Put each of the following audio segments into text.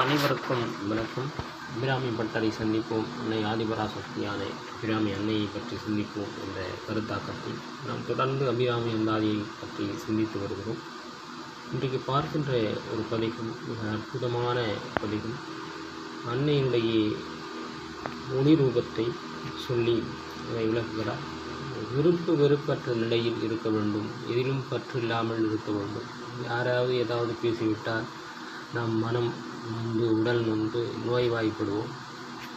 அனைவருக்கும் வணக்கம். அபிராமி பட்டரை சந்திப்போம். அன்னை ஆதிபரா சக்தியான அபிராமி அன்னையை பற்றி சிந்திப்போம் என்ற கருத்தாக்கத்தில் நாம் தொடர்ந்து அபிராமி அந்தாதியை பற்றி சிந்தித்து வருகிறோம். இன்றைக்கு பார்க்கின்ற ஒரு பதிகம் மிக அற்புதமான பதிகம். அன்னையினுடைய ஒளி ரூபத்தை சொல்லி அதை விளக்குகிறார். விருப்பு வெறுப்பற்ற நிலையில் இருக்க வேண்டும். எதிலும் பற்று இல்லாமல் இருக்க வேண்டும். யாராவது ஏதாவது பேசிவிட்டால் நம் மனம் வந்து உடல் வந்து நோய்வாய்ப்படுவோம்.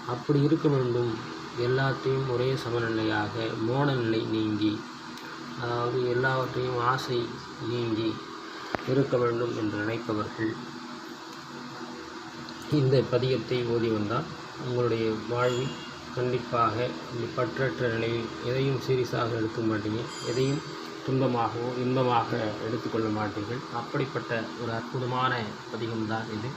அப்படி இருக்க வேண்டும். எல்லாத்தையும் ஒரே சமநிலையாக மோன நிலை நீங்கி அதாவது எல்லாவற்றையும் ஆசை நீங்கி இருக்க வேண்டும் என்று நினைப்பவர்கள். இந்த பதியத்தை ஓதி வந்தால் உங்களுடைய வாழ்வில் கண்டிப்பாக இந்த பற்றற்ற நிலையில் எதையும் சீரியஸாக எடுக்க மாட்டீங்க. எதையும் துன்பமாகவோ இன்பமாக எடுத்துக்கொள்ள மாட்டீர்கள். அப்படிப்பட்ட ஒரு அற்புதமான பதிகம்தான் இது.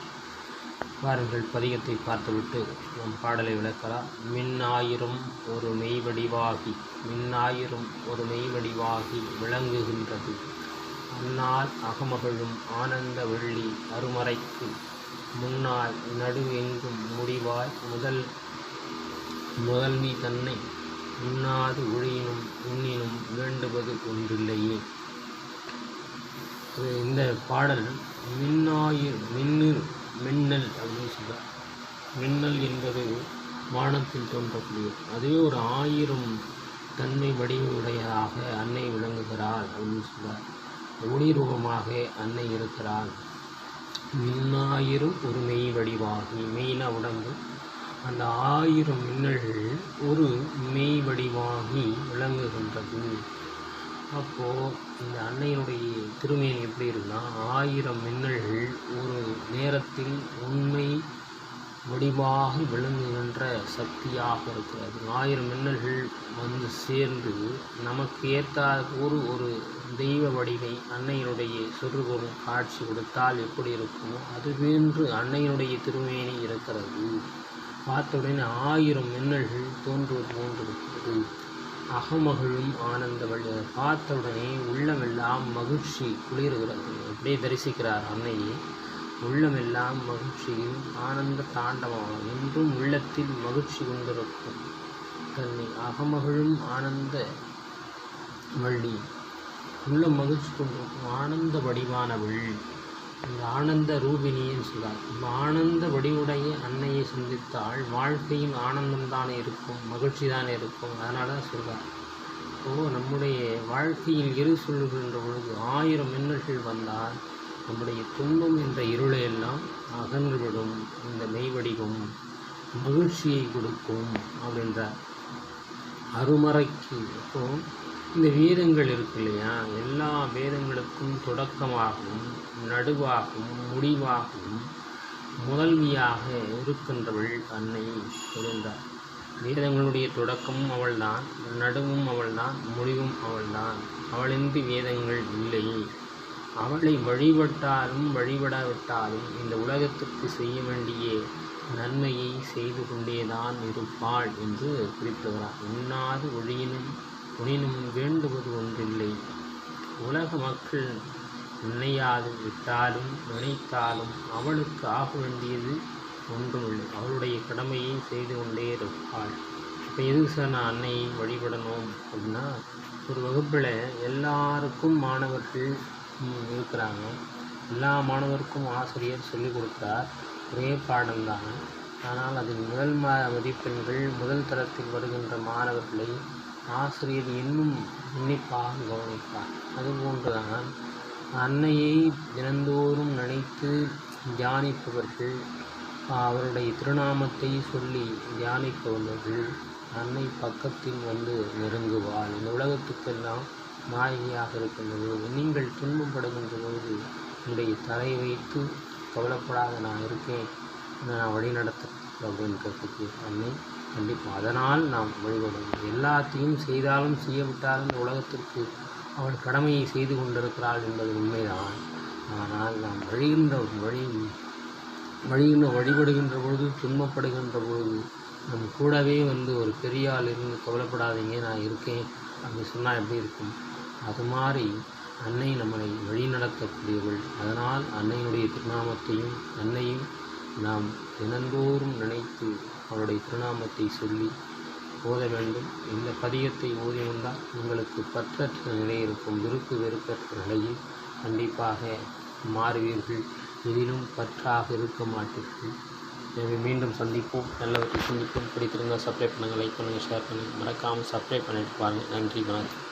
பாருங்கள் பதிகத்தை பார்த்துவிட்டு நம் பாடலை விளக்கலாம். மின்னாயிரும் ஒரு மெய்வடிவாகி மின்னாயிரும் ஒரு மெய்வடிவாகி விளங்குகின்றது. அன்னால் அகமகளும் ஆனந்த வெள்ளி அருமறைக்கு நடு எங்கும் முடிவாய் முதல் முதல்வி தன்னை உண்ணாது ஒழியினும் உண்ணினும் வேண்டுவது ஒன்றில்லையே. இந்த பாடல் மின்னாயிர் மின்னிரு மின்னல் அப்படின்னு சொல்கிறார் மின்னல் என்பது வானத்தில் தோன்றக்கூடியது அதுவே ஒரு ஆயிரம் தன்மை வடிவுடையதாக அன்னை விளங்குகிறாள் அப்படின்னு சொல்கிறார் ஒளிரூபமாக அன்னை இருக்கிறாள். மின்னாயிரம் ஒரு மெய் வடிவாகி மெய்னா உடம்பு. அந்த ஆயிரம் மின்னல்கள் ஒரு மெய் வடிவாகி விளங்குகின்றது. அப்போது இந்த அன்னையினுடைய திருமேனி எப்படி இருக்குன்னா ஆயிரம் மின்னல்கள் ஒரு நேரத்தில் உண்மை வடிவாக விளங்குகின்ற சக்தியாக இருக்கிறது. ஆயிரம் மின்னல்கள் வந்து சேர்ந்து நமக்கு ஏற்றாத ஒரு ஒரு தெய்வ வடிவை அன்னையினுடைய சொருபம் காட்சி கொடுத்தால் எப்படி இருக்குமோ அதுவென்று அன்னையினுடைய திருமேனி இருக்கிறது. பார்த்தவுடனே ஆயிரம் மின்னல்கள் தோன்றுவது போன்றிருக்கிறது அகமகளும் ஆனந்த வழி பார்த்தவுடனே உள்ளமெல்லாம் மகிழ்ச்சி குளிர்கிறது. அப்படியே தரிசிக்கிறார் அன்னையை. உள்ளமெல்லாம் மகிழ்ச்சியும் ஆனந்த தாண்டவம் என்றும் உள்ளத்தில் மகிழ்ச்சி கொண்டிருக்கும். தன்னை அகமகளும் ஆனந்த வள்ளி. உள்ள மகிழ்ச்சி கொண்டிருக்கும் ஆனந்த வடிவான வள்ளி ஆனந்த ரூபினின்னு சொல்கிறார் ஆனந்த வடிவுடைய அன்னையை சிந்தித்தால் வாழ்க்கையின் ஆனந்தம் தானே இருக்கும் மகிழ்ச்சி தானே இருக்கும். அதனால தான் சொல்கிறார் ஓ நம்முடைய வாழ்க்கையில் இரு சொல்லுகின்ற பொழுது ஆயிரம் மின்னல்கள் வந்தால் நம்முடைய துன்பம் என்ற இருளை எல்லாம் அகன்றுவிடும். இந்த மெய்வடிவம் மகிழ்ச்சியை கொடுக்கும் அப்படின்றார். அருமறைக்கு இப்போ இந்த வேதங்கள் இருக்கு இல்லையா? எல்லா வேதங்களுக்கும் தொடக்கமாகவும் நடுவாகவும் முடிவாகவும் முதல்வியாக இருக்கின்றவள் அன்னை இருந்தார் வேதங்களுடைய தொடக்கமும் அவள்தான் நடுவும் அவள்தான் முடிவும் அவள்தான். அவளின்றி வேதங்கள் இல்லை. அவளை வழிபட்டாலும் வழிபடாவிட்டாலும் இந்த உலகத்துக்கு செய்ய வேண்டிய நன்மையை செய்து கொண்டேதான் இருப்பாள் என்று குறிப்பிடுகிறார். உண்ணாது ஒழியினும் உனினும் வேண்டுவது ஒன்றில்லை. உலக மக்கள் நினையாது விட்டாலும் நினைத்தாலும் அவளுக்கு ஆக வேண்டியது ஒன்றுமில்லை. அவளுடைய கடமையை செய்து கொண்டே இருப்பாள். இப்போ எதுக்கு சார் நான் அன்னையை வழிபடணும் அப்படின்னா ஒரு வகுப்பில் எல்லாருக்கும் மாணவர்கள் இருக்கிறாங்க. எல்லா மாணவருக்கும் ஆசிரியர் சொல்லிக் கொடுத்தார் ஒரே பாடம்தான். ஆனால் அதில் முதல் மதிப்பெண்கள் முதல் தரத்தில் வருகின்ற மாணவர்களை ஆசிரியர் இன்னும் உன்னிப்பாக கவனிப்பார் அதுபோன்றுதான் அன்னையை தினந்தோறும் நினைத்து தியானிப்பவர்கள் அவருடைய திருநாமத்தை சொல்லி தியானிப்பவர்கள் அன்னை பக்கத்தில் வந்து நெருங்குவாள். இந்த உலகத்துக்கெல்லாம் மாயையாக இருக்கின்றது. நீங்கள் துன்பப்படுகின்ற பொழுது உங்களுடைய தலை வைத்து கவலைப்படாத நான் இருக்கேன். நான் வழி நடத்த அப்படின்றதுக்கு அன்னை. கண்டிப்பாக அதனால் நாம் வழிபடும் எல்லாத்தையும் செய்தாலும் செய்யவிட்டாலும் இந்த உலகத்திற்கு அவள் கடமையை செய்து கொண்டிருக்கிறாள் என்பது உண்மைதான். ஆனால் நாம் வழிகின்ற வழி வழிகின்ற வழிபடுகின்ற பொழுது துன்பப்படுகின்ற பொழுது நம் கூடவே வந்து ஒரு பெரிய ஆள் இருந்து கவலைப்படாதீங்க நான் இருக்கேன் அப்படி சொன்னால் எப்படி இருக்கும்? அது மாதிரி அன்னை நம்மளை வழி நடத்தக்கூடியவள். அதனால் அன்னையினுடைய திருநாமத்தையும் அன்னையும் நாம் தினந்தோறும் நினைத்து அவருடைய திருநாமத்தை சொல்லி ஓத வேண்டும். இந்த பதியத்தை ஓதி வந்தால் உங்களுக்கு பற்றற்ற நிலை இருக்கும். விருப்பு வெறுப்பற்ற நிலையில் கண்டிப்பாக மாறுவீர்கள். எதிலும் பற்றாக இருக்க மாட்டீர்கள். எனவே மீண்டும் சந்திப்போம். நல்லவற்றை சந்திப்போம். பிடித்திருந்தால் சப்ஸ்கிரைப் பண்ணுங்கள் லைக் பண்ணுங்கள் ஷேர் பண்ணுங்கள். மறக்காமல் சப்ஸ்கிரைப் பண்ணிட்டு பாருங்கள். நன்றி வணக்கம்.